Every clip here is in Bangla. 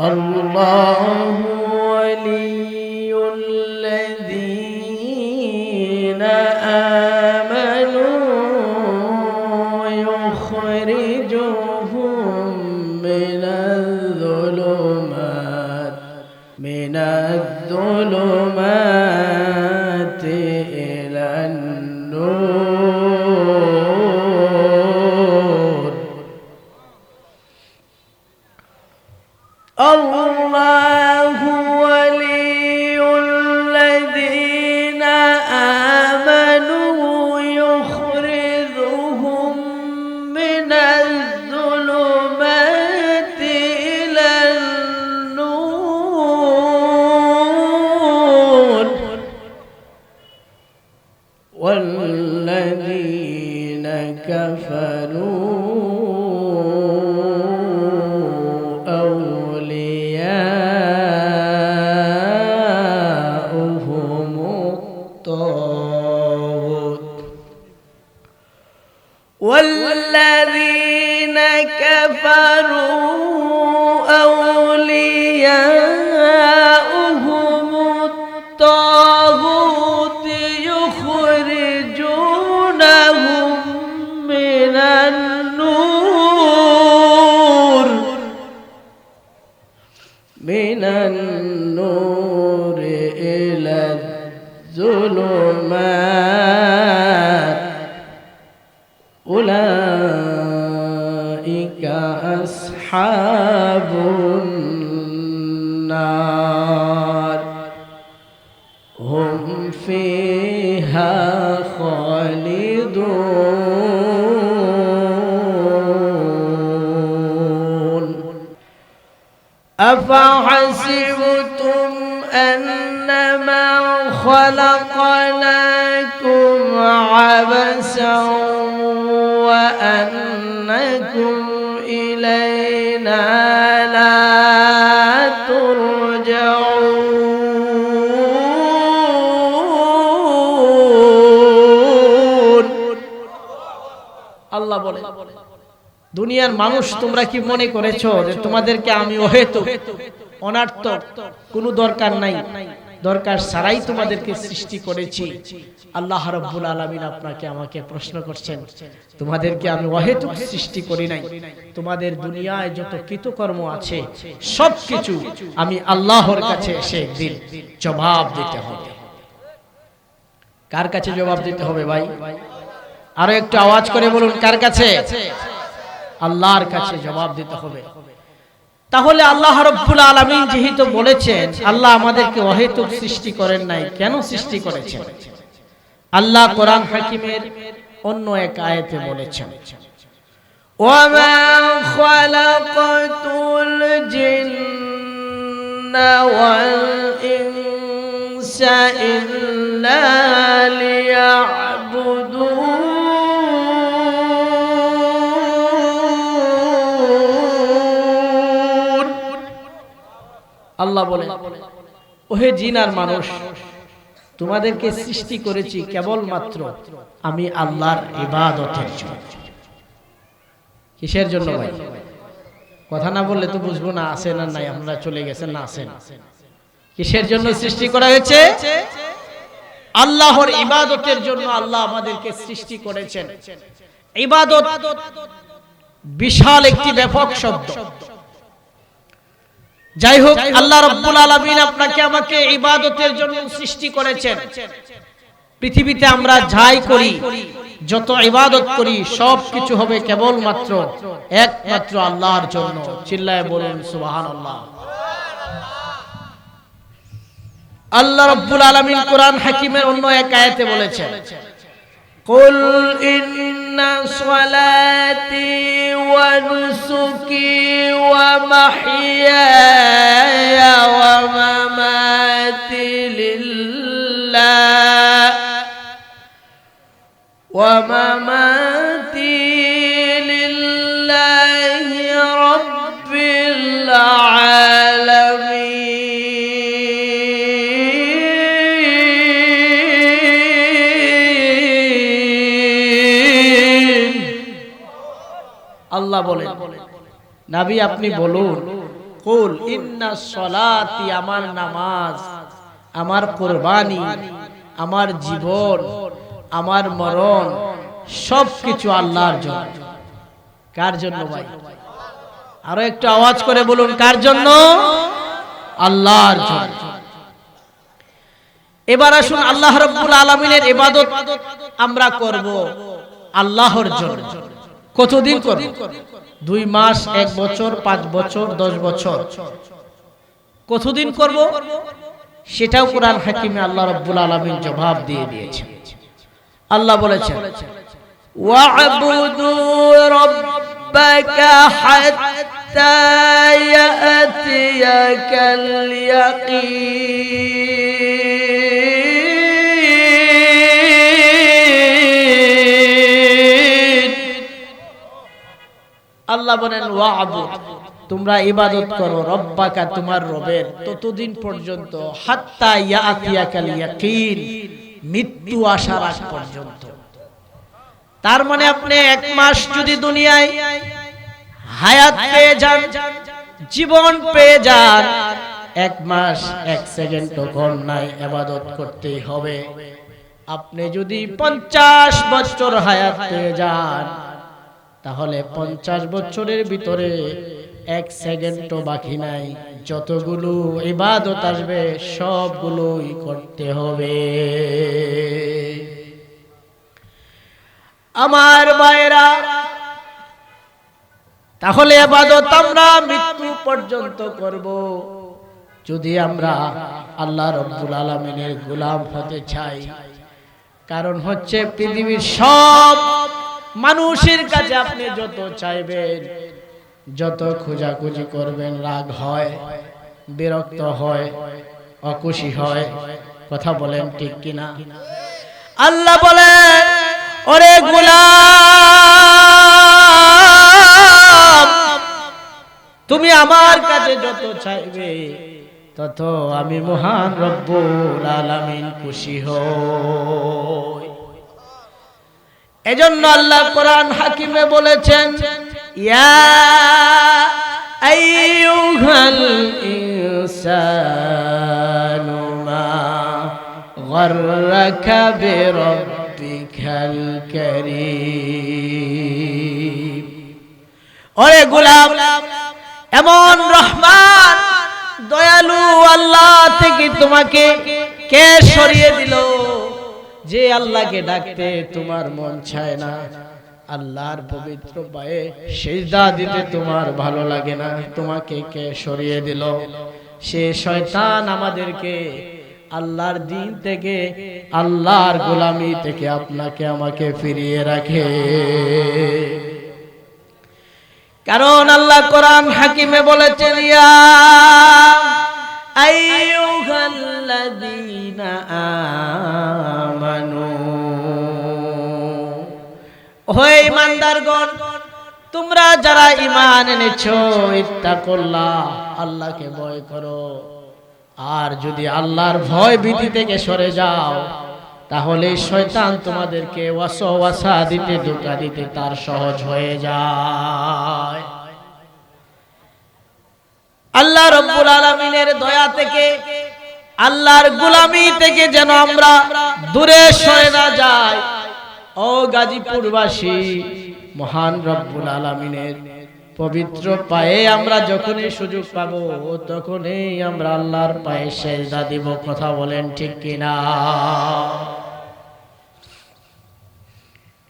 الله ولي. كفروا أولياؤهم الطاغوت يخرجونهم من النور من النور إلى الظلمات. أصحاب النار. هم فيها خالدون. أفحسبتم أنما خلقناكم عبسا وأنكم إلينا দুনিয়ার মানুষ তোমরা কি মনে করেছ যে তোমাদেরকে আমি অহেতু অনার্থ কোনো দরকার নাই? দরকার ছাড়াই তোমাদেরকে সৃষ্টি করেছি। আল্লাহ রব্বুল আলমিন আপনাকে আমাকে প্রশ্ন করছেন, তোমাদেরকে আমি অহেতুক সৃষ্টি করি নাই? তোমাদের দুনিয়ায় যত কৃতকর্ম আছে সব কিছু আমি আল্লাহর কাছে এসে একদিন জবাব দিতে হবে। কার কাছে জবাব দিতে হবে ভাই? আরও একটু আওয়াজ করে বলুন, কার কাছে? আল্লাহর কাছে জবাব দিতে হবে তাহলে আল্লাহ রব্বুল আলমিন যেহেতু বলেছেন আল্লাহ আমাদেরকে অহেতুক সৃষ্টি করেন নাই কেন সৃষ্টি করেছেন আল্লাহ কোরআন হাকিমের অন্য এক আয়াতে বলেছেন وما خلقت الجن والإنس إلا ليعبدون আল্লাহ বলে ওহে জিন আর মানুষ, তোমাদেরকে সৃষ্টি করেছি কেবলমাত্র আমি আল্লাহর ইবাদতের জন্য। কিসের জন্য ভাই? কথা না বললে তো বুঝব না, আছে না নাই আপনারা চলে গেছেন না আছেন কিসের জন্য সৃষ্টি করা হয়েছে? আল্লাহর ইবাদতের জন্য আল্লাহ আমাদেরকে সৃষ্টি করেছেন। ইবাদত বিশাল একটি ব্যাপক শব্দ। যাই হোক আল্লাহ রব্বুল আলমিন আপনাকে আমাকে ইবাদতের জন্য সৃষ্টি করেছেন পৃথিবীতে আমরা যাই করি যত ইবাদত করি সব কিছু হবে কেবলমাত্র একমাত্র আল্লাহর জন্য চিল্লায় বলুন সুবাহান আল্লাহ আল্লাহ রব্বুল আলমিন কোরআন হাকিমের অন্য এক আয়াতে বলেছেন قل إن صلاتي ونسكي ومحياي ومماتي لله. ومماتي আল্লাহ বলেন, নাবি, আপনি বলুন, কুল ইন্না সলাতি, আমার নামাজ, আমার কোরবানি, আমার জীবন, আমার মরণ সব কিছু আল্লাহর জন্য। কার জন্য ভাই? আরও একটু আওয়াজ করে বলুন, কার জন্য? আল্লাহর জন্য। এবার আসুন, আল্লাহ রব্বুল আলমিনের ইবাদত আমরা করব আল্লাহর জন্য। কতদিন করব দুই মাস এক বছর পাঁচ বছর দশ বছর কতদিন করব সেটাও কোরআন হাকিমে আল্লাহ রব্বুল আলমিন জবাব দিয়ে দিয়েছেন আল্লাহ বলেছেন واعبدوا ربك حتى يأتيك اليقين আল্লাহ বলেন ওয়াবুদ তোমরা ইবাদত করো, রব্বাকা তোমার রবের ততদিন পর্যন্ত, হাত্তা ইয়াতিয়াকাল ইয়াকিন মৃত্যু আসার আগ পর্যন্ত। তার মানে আপনি এক মাস যদি দুনিয়ায় হায়াত পেয়ে যান, জীবন পেয়ে যান, এক মাস, এক সেকেন্ড কম নাই আবাদত করতেই হবে। আপনি যদি পঞ্চাশ বছর হায়াত পেয়ে যান তাহলে পঞ্চাশ বছরের ভিতরে এক সেকেন্ডও বাকি নাই। যতগুলো ইবাদত আসবে, সবগুলোই করতে হবে। আমার বাইরা তাহলে আবাদত আমরা মৃত্যু পর্যন্ত করব। যদি আমরা আল্লাহ রব্বুল আলমিনের গোলাম হতে চাই, কারণ হচ্ছে পৃথিবীর সব মানুষের কাছে আপনি যত চাইবেন, যত খোঁজাখুঁজি করবেন, রাগ হয়, বিরক্ত হয় অখুশি হয়, কথা বলেন ঠিক কিনা? আল্লাহ বলেন, ওরে গোলাম, তুমি আমার কাছে যত চাইবে, তত আমি মহান রব্বুল আলামিন খুশি হই। এজন্য আল্লাহ কোরআন হাকিমে বলেছেন, ইয়া এমন রহমান, দয়ালু আল্লাহ থেকে তোমাকে কে সরিয়ে দিল? যে আল্লাহকে ডাকতে তোমার মন চায় না, আল্লাহর পবিত্র পায়ে সেজদা দিতে তোমার ভালো লাগে না, তোমাকে কে সরিয়ে দিল? সে শয়তান আমাদেরকে আল্লাহর দিন থেকে, আল্লাহর গোলামি থেকে আপনাকে আমাকে ফিরিয়ে রাখে। কারণ আল্লাহ কোরআন হাকিমে বলেছেন, ইয়া আইয়ুহাল্লাযীনা আমানু তোমরা যারা ঈমান এনেছো, ইত্তাকুল্লাহ, আল্লাহকে ভয় করো। আর যদি আল্লাহর ভয় থেকে সরে যাও, তাহলে শয়তান তোমাদেরকে ওয়াসা দিতে, ধোকা দিতে তার সহজ হয়ে যায়। আল্লাহ রব্বুল আলমিনের দয়া থেকে, আল্লাহর গুলামি থেকে যেন আমরা দূরে সরে না যাই ও গাজীপুরবাসী মহান রব্বুল আলমিনের পবিত্র পায়ে আমরা যখনই সুযোগ পাবো, তখনই আমরা আল্লাহর পায়ে সেজদা দিব, কথা বলেন ঠিক কিনা?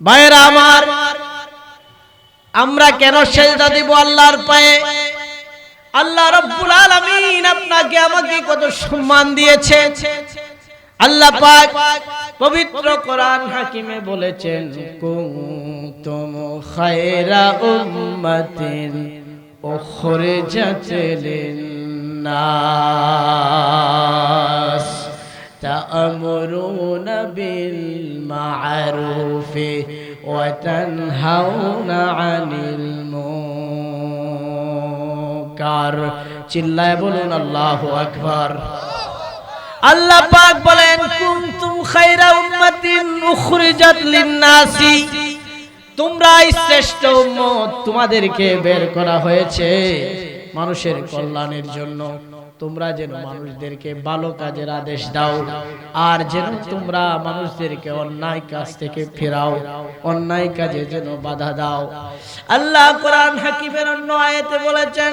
ভাইয়েরা আমার, আমরা কেন সেজদা দিব আল্লাহর পায়ে? আল্লাহ রব্বুল আলামিন আপনাকে আমাকে কত সম্মান দিয়েছে আল্লাহ পাক পবিত্র কোরআন হাকিমে বলেছেন কুনতুম খায়রা উম্মাতিন উখরিজাত লিন-নাস تأمرون بالمعروف وتنهون عن المنكر চিল্লায় বলুন আল্লাহু আকবার আল্লাহ পাক বলেন, কুনতুম খায়রা উম্মাতিন উখরিজাত লিন-নাসি। তোমরাই শ্রেষ্ঠ উম্মত তোমাদেরকে বের করা হয়েছে মানুষের কল্যাণের জন্য। তোমরা যেন মানুষদেরকে ভালো কাজের আদেশ দাও, আর যেন তোমরা মানুষদেরকে অন্যায় কাজ থেকে ফেরাও, অন্যায় কাজে যেন বাধা দাও। আল্লাহ কোরআন হাকিমের অন্য আয়াতে বলেছেন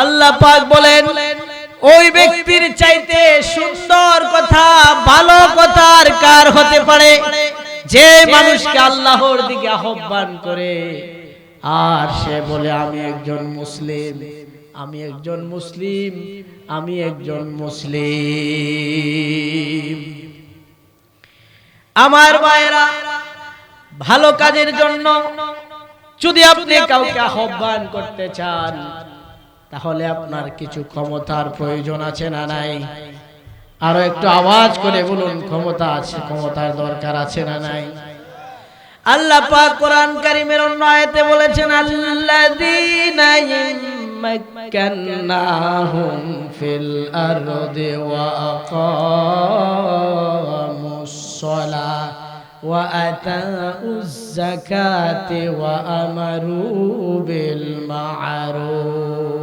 আল্লাহ পাক বলেন, ওই ব্যক্তির চাইতে সুন্দর কথা, ভালো কথা আর কার হতে পারে? যে মানুষকে আল্লাহর দিকে আহ্বান করে, আর সে বলে, আমি একজন মুসলিম, আমি একজন মুসলিম, আমি একজন মুসলিম। আমার ভাইরা ভালো কাজের জন্য যদি আপনি কাউকে আহ্বান করতে চান তাহলে আপনার কিছু ক্ষমতার প্রয়োজন আছে না নাই? আরও একটু আওয়াজ করে বলুন, ক্ষমতা আছে, ক্ষমতার দরকার আছে না নাই? আল্লাহ পাক কোরআন কারীমের অন্য আয়াতে বলেছেন, আল্লাযীনা মাক্কান্নাহুম ফিল আরদি ওয়া আকামুস সালাহ ওয়া আতাউয-যাকাতি ওয়া আমারু বিল মা'রুফ।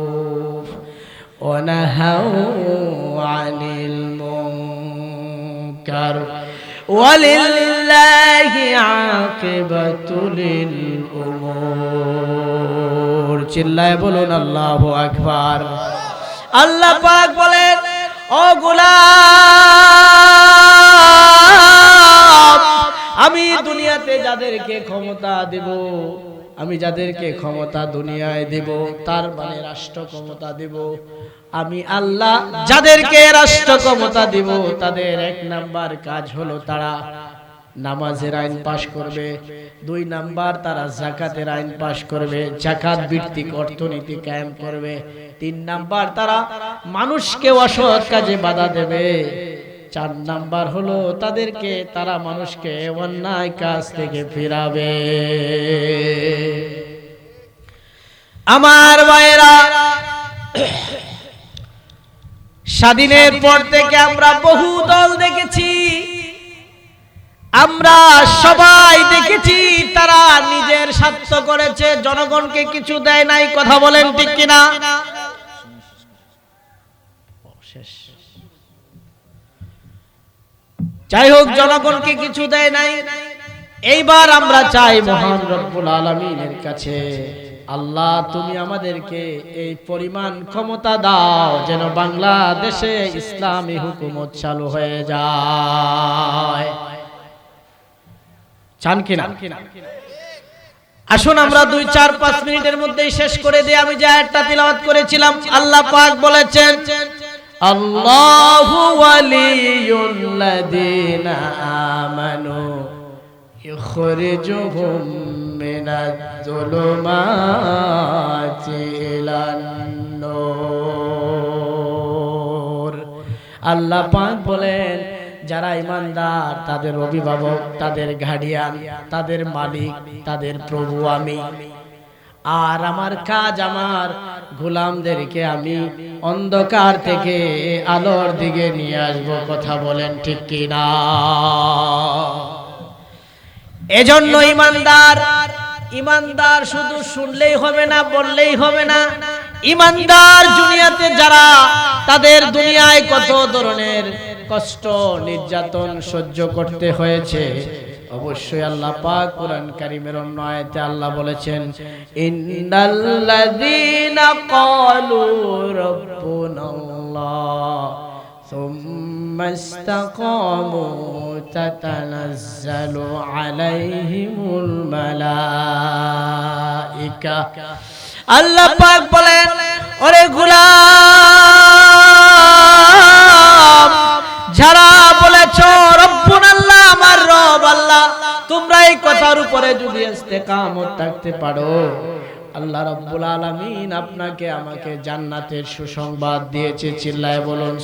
ونهوا عن المنكر ولله عاقبة للأمور চিল্লায় বলুন আল্লাহু আকবার আল্লাহ পাক বলেন ও গোলাম আমি দুনিয়াতে যাদেরকে ক্ষমতা দেব আমি যাদেরকে ক্ষমতা দুনিয়ায় দেব, তার মানে রাষ্ট্র ক্ষমতা দেব। আমি আল্লাহ যাদেরকে রাষ্ট্র ক্ষমতা দেব, তাদের এক নাম্বার কাজ হলো তারা নামাজের আইন পাশ করবে, দুই নাম্বার তারা জাকাতের আইন পাশ করবে, জাকাত ভিত্তিক অর্থনীতি কায়েম করবে, তিন নাম্বার তারা মানুষকে অসৎ কাজে বাধা দেবে। চার নাম্বার হলো তাদেরকে তারা মানুষকে অন্যায় কাজ থেকে ফিরাবে। আমার ভাইয়েরা, স্বাধীনের পর থেকে আমরা বহু দল দেখেছি। আমরা সবাই দেখেছি তারা নিজের স্বার্থ করেছে, জনগণকে কিছু দেয় নাই, কথা বলেন ঠিক কিনা? শেষ। যাই হোক জনগণকে কিছু দেয় নাই। এইবার আমরা চাই মহান রব্বুল আলমিনের কাছে, আল্লাহ তুমি আমাদেরকে এই পরিমাণ ক্ষমতা দাও যেন বাংলাদেশে ইসলামী হুকুমত চালু হয়ে যায়। চান কিনা আসুন আমরা দুই, চার, পাঁচ মিনিটের মধ্যেই শেষ করে দিয়ে আমি যে আয়াতটা তিলাওয়াত করেছিলাম, আল্লাহ পাক বলেছেন আল্লাহু ওয়ালিয়ুল্লাযীনা আমানু ইখরিজুহুম মিনাজ-যুলুমাতি ইলান নূর। আল্লাহ পাক বলেন, যারা ইমানদার তাদের অভিভাবক, তাদের গার্ডিয়ান তাদের মালিক, তাদের প্রভু আমি। আর আমার কাজ আমার গোলামদেরকে আমি অন্ধকার থেকে আলোর দিকে নিয়ে আসব, কথা বলেন ঠিক কিনা? এজন্য ইমানদার ইমানদার শুধু শুনলেই হবে না, বললেই হবে না। ইমানদার দুনিয়াতে যারা, তাদের দুনিয়ায় কত ধরনের কষ্ট, নির্যাতন সহ্য করতে হয়েছে অবশ্যই আল্লাহ পাক কোরআন কারীমের অন্য আয়াতে আল্লাহ বলেছেন ইন্নাল্লাযীনা ক্বালু রাব্বুনাল্লাহ ثم استقاموا تتنزل عليهم الملائكة আল্লাহ পাক বলেন ওরে গোলাম কথার উপরে যদি ইস্তেকামত থাকতে পারো, আল্লাহ রব্বুল আলামিন আপনাকে, আমাকে জান্নাতের সুসংবাদ দিয়েছে, চিল্লায় বলুন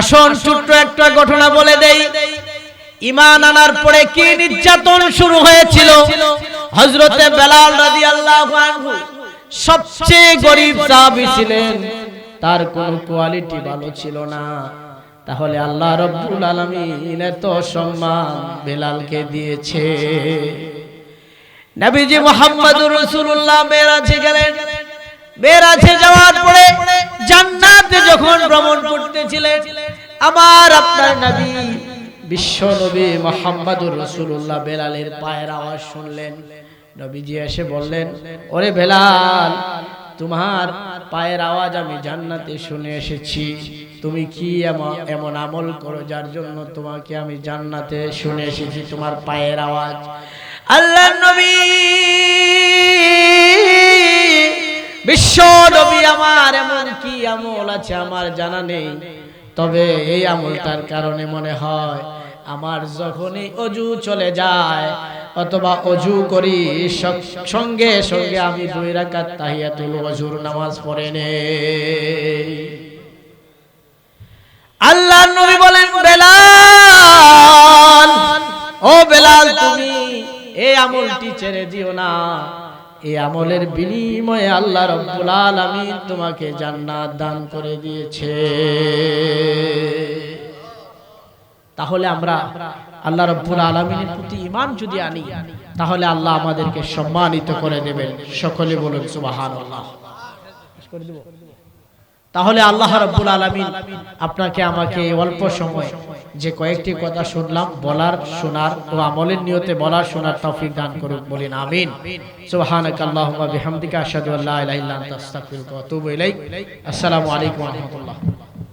আসুন, ছোট্ট একটা ঘটনা বলে দেই। আনার পরে কি নির্যাতন শুরু হয়েছিল? হজরতে বেলাল সবচেয়ে গরিব ছিলেন। তার কোনো কোয়ালিটি ভালো ছিল না। তাহলে আল্লাহ রব্বুল আলামিন এত সম্মান বেলালকে দিয়েছে। নবীজি মুহাম্মদুর রাসূলুল্লাহ মেরাজে গেলেন। মেরাজে যাওয়ার পরে জান্নাতে যখন ভ্রমণ করতেছিলেন, আমার আপনার নবী বিশ্ব নবী মোহাম্মদুর রসুল্লাহ বেলালের পায়ের আওয়াজ শুনলেন। নবীজি এসে বললেন, ওরে বেলাল, তোমার পায়ের আওয়াজ আমি জান্নাতে শুনে এসেছি। তুমি কি এমন আমল করো যার জন্য তোমাকে আমি জান্নাতে শুনে এসেছি তোমার পায়ের আওয়াজ? আল্লাহ নবী, বিশ্ব নবী আমার এমন কি আমল আছে আমার জানা নেই। তবে এই আমলটার কারণে মনে হয়, আমার যখনই অজু চলে যায়, অথবা অজু করি সঙ্গে সঙ্গে আমি দুই রাকাত তাহিয়াতুল অজুর নামাজ পড়ে নেই। আল্লাহ নবী বলেন, বেলাল, ও বেলাল, তুমি এই আমলটি ছেড়ে দিও না। এই আমলের বিনিময়ে আল্লাহ রব্বুল আলামিন তোমাকে জান্নাত দান করে দিয়েছে। তাহলে আমরা আল্লাহ রব্বুল আলমিনের প্রতি ইমান যদি আনি, তাহলে আল্লাহ আমাদেরকে সম্মানিত করে দেবেন। সকলে বলুন সুবাহান তাহলে আল্লাহ রব্বুল আলমিন আপনাকে, আমাকে অল্প সময় যে কয়েকটি কথা শুনলাম, বলার, শোনার ও আমলের নিয়তে বলার, শোনার তৌফিক দান করুক বলেন, আমিন। সুবহানাক আল্লাহুম্মা বিহামদিকা আশহাদু আল্লা ইলাহা ইল্লা আনতা আস্তাগফিরুকা ওয়া আতুবু ইলাইক। আসসালামু আলাইকুম ওয়া